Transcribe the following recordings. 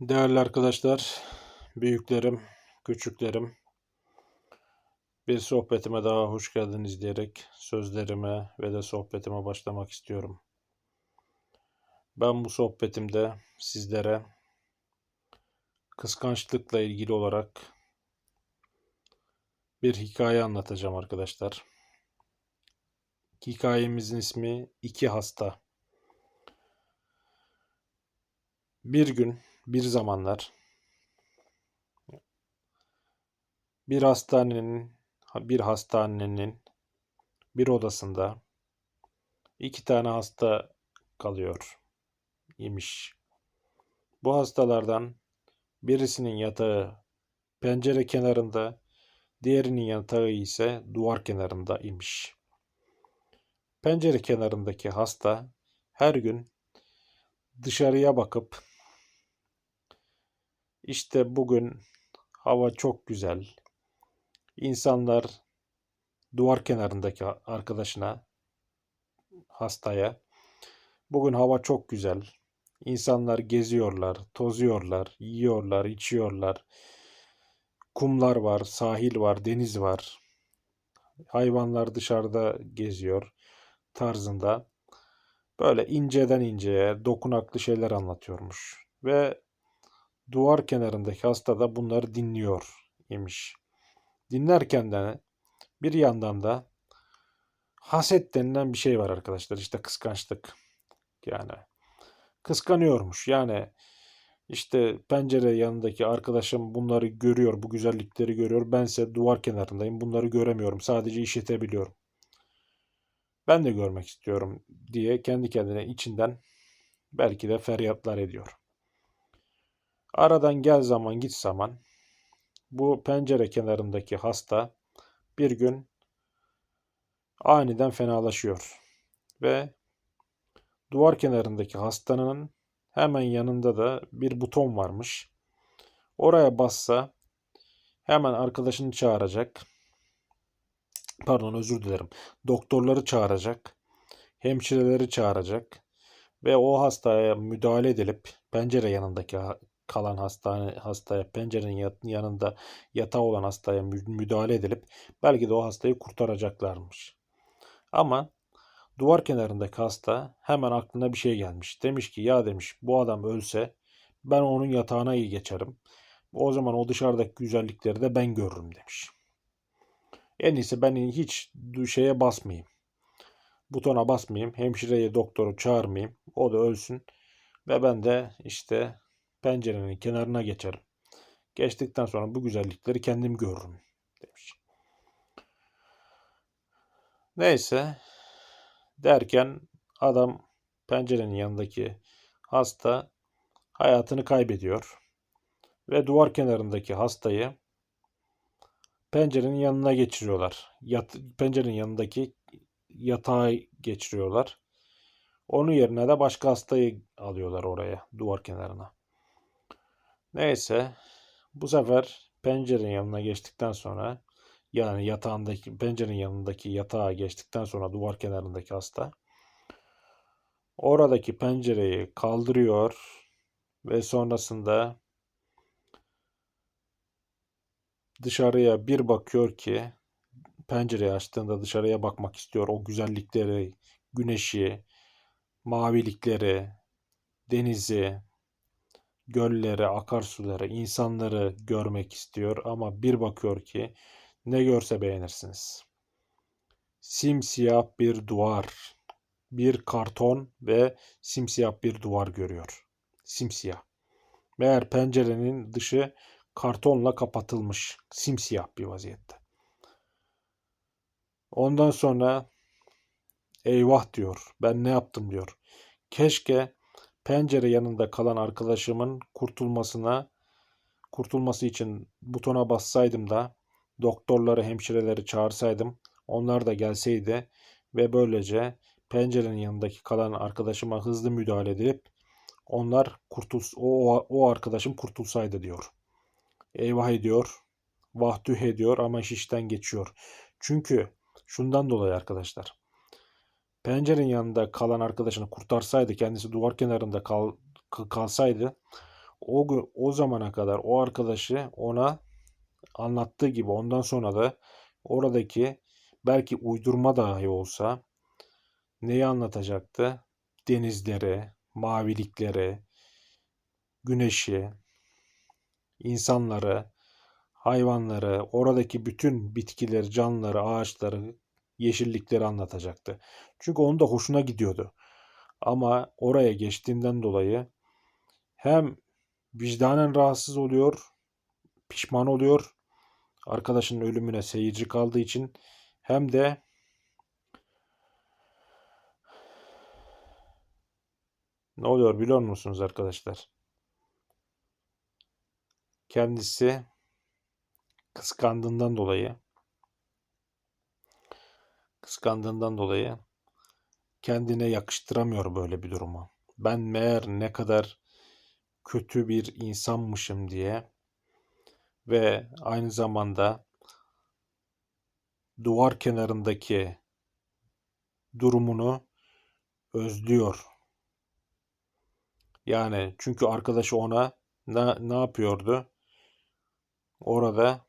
Değerli arkadaşlar, büyüklerim, küçüklerim, bir sohbetime daha hoş geldiniz diyerek sözlerime ve de sohbetime başlamak istiyorum. Ben bu sohbetimde sizlere kıskançlıkla ilgili olarak bir hikaye anlatacağım arkadaşlar. Hikayemizin ismi İki Hasta. Bir gün bir zamanlar bir hastanenin bir hastanenin bir odasında iki tane hasta kalıyor imiş. Bu hastalardan birisinin yatağı pencere kenarında, diğerinin yatağı ise duvar kenarında imiş. Pencere kenarındaki hasta her gün dışarıya bakıp işte bugün hava çok güzel. İnsanlar duvar kenarındaki arkadaşına hastaya bugün hava çok güzel. İnsanlar geziyorlar, tozuyorlar, yiyorlar, içiyorlar. Kumlar var, sahil var, deniz var. Hayvanlar dışarıda geziyor tarzında. Böyle inceden inceye dokunaklı şeyler anlatıyormuş. Ve duvar kenarındaki hasta da bunları dinliyor imiş. Dinlerken de bir yandan da haset denilen bir şey var arkadaşlar. İşte kıskançlık. Yani kıskanıyormuş. Yani işte pencere yanındaki arkadaşım bunları görüyor, bu güzellikleri görüyor. Bense duvar kenarındayım. Bunları göremiyorum. Sadece işitebiliyorum. Ben de görmek istiyorum diye kendi kendine içinden belki de feryatlar ediyor. Aradan gel zaman git zaman bu pencere kenarındaki hasta bir gün aniden fenalaşıyor ve duvar kenarındaki hastanın hemen yanında da bir buton varmış. Oraya bassa hemen arkadaşını çağıracak. Pardon özür dilerim. Doktorları çağıracak. Hemşireleri çağıracak ve o hastaya müdahale edilip pencere yanındaki kalan hastane hastaya pencerenin yanında yatağı olan hastaya müdahale edilip belki de o hastayı kurtaracaklarmış. Ama duvar kenarındaki hasta hemen aklına bir şey gelmiş. Demiş ki ya demiş bu adam ölse ben onun yatağına iyi geçerim. O zaman o dışarıdaki güzellikleri de ben görürüm demiş. En iyisi ben hiç şeye basmayayım. Butona basmayayım. Hemşireye doktoru çağırmayayım. O da ölsün. Ve ben de işte pencerenin kenarına geçerim. Geçtikten sonra bu güzellikleri kendim görürüm demiş. Neyse derken adam pencerenin yanındaki hasta hayatını kaybediyor ve duvar kenarındaki hastayı pencerenin yanına geçiriyorlar. Yat, pencerenin yanındaki yatağa geçiriyorlar. Onun yerine de başka hastayı alıyorlar oraya duvar kenarına. Neyse bu sefer pencerenin yanına geçtikten sonra yani yatağındaki pencerenin yanındaki yatağa geçtikten sonra duvar kenarındaki hasta oradaki pencereyi kaldırıyor ve sonrasında dışarıya bir bakıyor ki pencereyi açtığında dışarıya bakmak istiyor. O güzellikleri, güneşi, mavilikleri, denizi, gölleri, akarsuları, insanları görmek istiyor ama bir bakıyor ki ne görse beğenirsiniz. Simsiyah bir duvar, bir karton ve simsiyah bir duvar görüyor. Simsiyah. Meğer pencerenin dışı kartonla kapatılmış, simsiyah bir vaziyette. Ondan sonra eyvah diyor. Ben ne yaptım diyor. Keşke pencere yanında kalan arkadaşımın kurtulmasına kurtulması için butona bassaydım da doktorları, hemşireleri çağırsaydım, onlar da gelseydi ve böylece pencerenin yanındaki kalan arkadaşıma hızlı müdahale edip onlar kurtul o, o arkadaşım kurtulsaydı diyor. Eyvah ediyor, vahdüh ediyor ama iş işten geçiyor. Çünkü şundan dolayı arkadaşlar. Pencerenin yanında kalan arkadaşını kurtarsaydı, kendisi duvar kenarında kal, kalsaydı o gü- o zamana kadar o arkadaşı ona anlattığı gibi ondan sonra da oradaki belki uydurma dahi olsa neyi anlatacaktı? Denizleri, mavilikleri, güneşi, insanları, hayvanları, oradaki bütün bitkileri, canlıları, ağaçları, yeşillikleri anlatacaktı. Çünkü onun da hoşuna gidiyordu. Ama oraya geçtiğinden dolayı hem vicdanen rahatsız oluyor, pişman oluyor arkadaşının ölümüne seyirci kaldığı için hem de ne oluyor biliyor musunuz arkadaşlar? Kendisi kıskandığından dolayı kıskandığından dolayı kendine yakıştıramıyor böyle bir durumu. Ben meğer ne kadar kötü bir insanmışım diye ve aynı zamanda duvar kenarındaki durumunu özlüyor. Yani çünkü arkadaşı ona ne, ne yapıyordu? Orada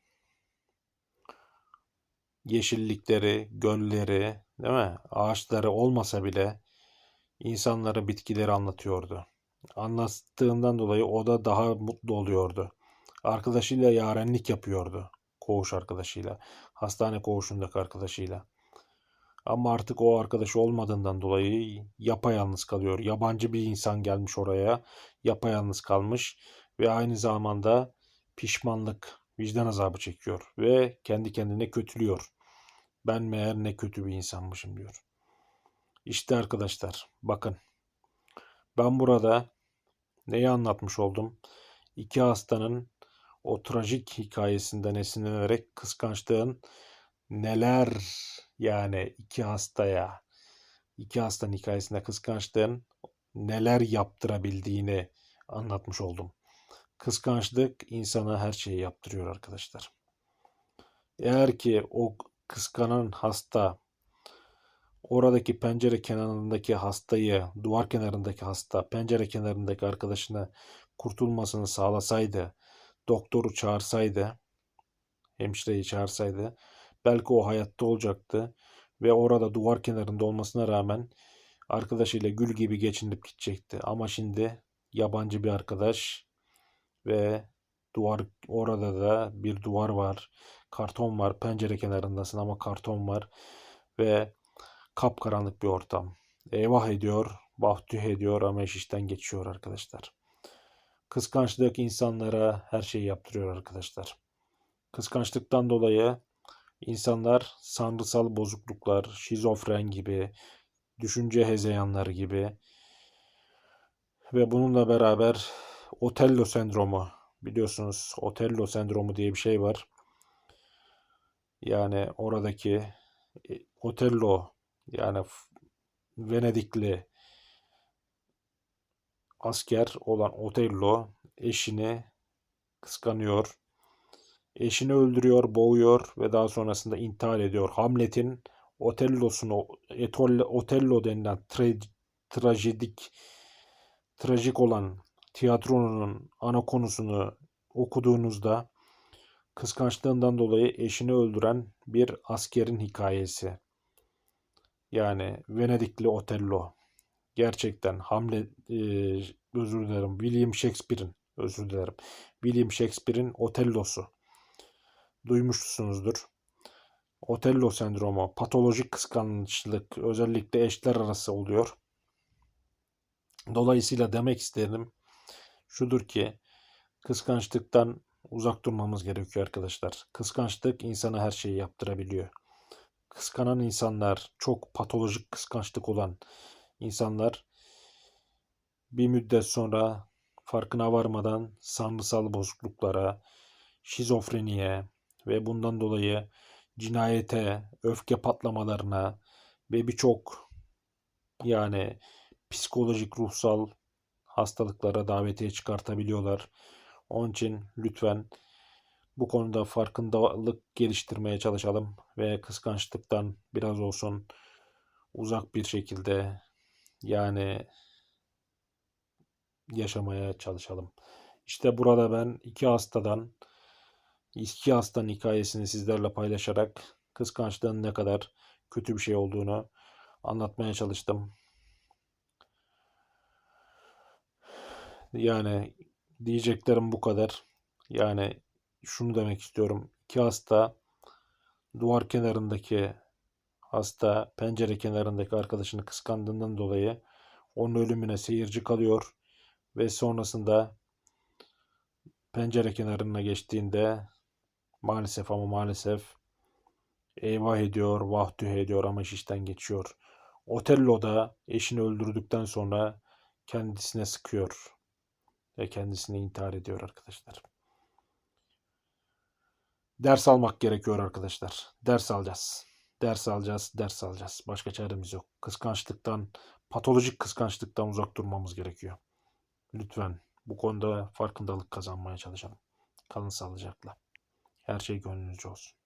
yeşillikleri, gölleri, değil mi? Ağaçları olmasa bile insanlara bitkileri anlatıyordu. Anlattığından dolayı o da daha mutlu oluyordu. Arkadaşıyla yarenlik yapıyordu. Koğuş arkadaşıyla. Hastane koğuşundaki arkadaşıyla. Ama artık o arkadaşı olmadığından dolayı yapayalnız kalıyor. Yabancı bir insan gelmiş oraya. Yapayalnız kalmış ve aynı zamanda pişmanlık, vicdan azabı çekiyor ve kendi kendine kötülüyor. Ben meğer ne kötü bir insanmışım diyor. İşte arkadaşlar bakın. Ben burada neyi anlatmış oldum? İki hastanın o trajik hikayesinden esinlenerek kıskançlığın neler yani iki hastaya iki hastanın hikayesinde kıskançlığın neler yaptırabildiğini anlatmış oldum. Kıskançlık insana her şeyi yaptırıyor arkadaşlar. Eğer ki o kıskanan hasta oradaki pencere kenarındaki hastayı, duvar kenarındaki hasta, pencere kenarındaki arkadaşına kurtulmasını sağlasaydı, doktoru çağırsaydı, hemşireyi çağırsaydı, belki o hayatta olacaktı ve orada duvar kenarında olmasına rağmen arkadaşıyla gül gibi geçinip gidecekti. Ama şimdi yabancı bir arkadaş ve duvar orada da bir duvar var. Karton var. Pencere kenarındasın ama karton var ve kapkaranlık bir ortam. Eyvah ediyor, bahtüh ediyor ama iş işten geçiyor arkadaşlar. Kıskançlık insanlara her şeyi yaptırıyor arkadaşlar. Kıskançlıktan dolayı insanlar sanrısal bozukluklar, şizofren gibi, düşünce hezeyanları gibi ve bununla beraber Otello sendromu biliyorsunuz Otello sendromu diye bir şey var. Yani oradaki e, Otello yani Venedikli asker olan Otello eşini kıskanıyor. Eşini öldürüyor, boğuyor ve daha sonrasında intihar ediyor. Hamlet'in Otello'sunu Otello denilen tra trajedik trajik olan tiyatronun ana konusunu okuduğunuzda kıskançlığından dolayı eşini öldüren bir askerin hikayesi. Yani Venedikli Otello. Gerçekten Hamlet e, özür dilerim William Shakespeare'in özür dilerim. William Shakespeare'in Otello'su. Duymuşsunuzdur. Otello sendromu, patolojik kıskançlık özellikle eşler arası oluyor. Dolayısıyla demek isterim şudur ki kıskançlıktan uzak durmamız gerekiyor arkadaşlar. Kıskançlık insana her şeyi yaptırabiliyor. Kıskanan insanlar, çok patolojik kıskançlık olan insanlar bir müddet sonra farkına varmadan sanrısal bozukluklara, şizofreniye ve bundan dolayı cinayete, öfke patlamalarına ve birçok yani psikolojik, ruhsal hastalıklara davetiye çıkartabiliyorlar. Onun için lütfen bu konuda farkındalık geliştirmeye çalışalım ve kıskançlıktan biraz olsun uzak bir şekilde yani yaşamaya çalışalım. İşte burada ben iki hastadan, iki hastanın hikayesini sizlerle paylaşarak kıskançlığın ne kadar kötü bir şey olduğunu anlatmaya çalıştım. Yani diyeceklerim bu kadar. Yani şunu demek istiyorum. İki hasta duvar kenarındaki hasta pencere kenarındaki arkadaşını kıskandığından dolayı onun ölümüne seyirci kalıyor ve sonrasında pencere kenarına geçtiğinde maalesef ama maalesef eyvah ediyor, vah tüh ediyor ama iş işten geçiyor. Otello da eşini öldürdükten sonra kendisine sıkıyor ve kendisini intihar ediyor arkadaşlar. Ders almak gerekiyor arkadaşlar. Ders alacağız. Ders alacağız, ders alacağız. Başka çaremiz yok. Kıskançlıktan, patolojik kıskançlıktan uzak durmamız gerekiyor. Lütfen bu konuda farkındalık kazanmaya çalışalım. Kalın sağlıcakla. Her şey gönlünüzce olsun.